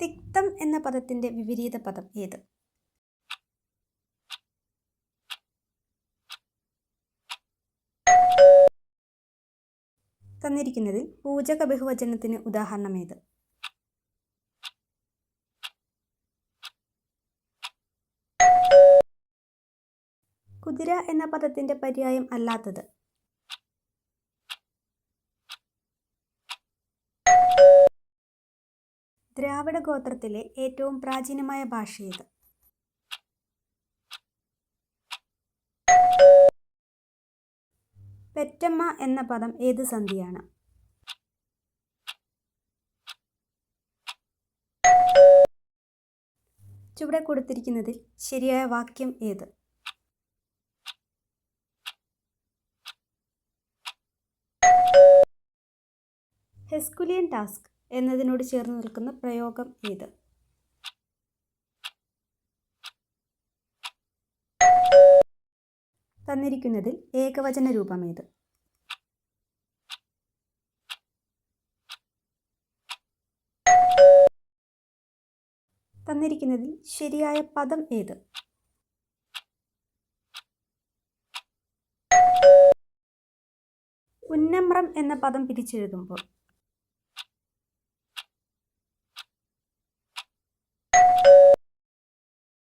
തിക്തം എന്ന പദത്തിന്റെ വിപരീത പദം ഏത്? തന്നിരിക്കുന്നതിൽ പൂജക ബഹുവചനത്തിന് ഉദാഹരണം ഏത്? കുതിര എന്ന പദത്തിന്റെ പര്യായം അല്ലാത്തത് ദ്രാവിഡ ഗോത്രത്തിലെ ഏറ്റവും പ്രാചീനമായ ഭാഷ ഏത് പെറ്റമ്മ എന്ന പദം ഏത് സന്ധിയാണ്? ചുവടെ കൊടുത്തിരിക്കുന്നതിൽ ശരിയായ വാക്യം ഏത്? Herculean task. എന്നതിനോട് ചേർന്ന് നിൽക്കുന്ന പ്രയോഗം ഏത് തന്നിരിക്കുന്നതിൽ ഏകവചന രൂപം ഏത്? തന്നിരിക്കുന്നതിൽ ശരിയായ പദം ഏത്? ഉന്നമ്രം എന്ന പദം പിരിച്ചെഴുതുമ്പോൾ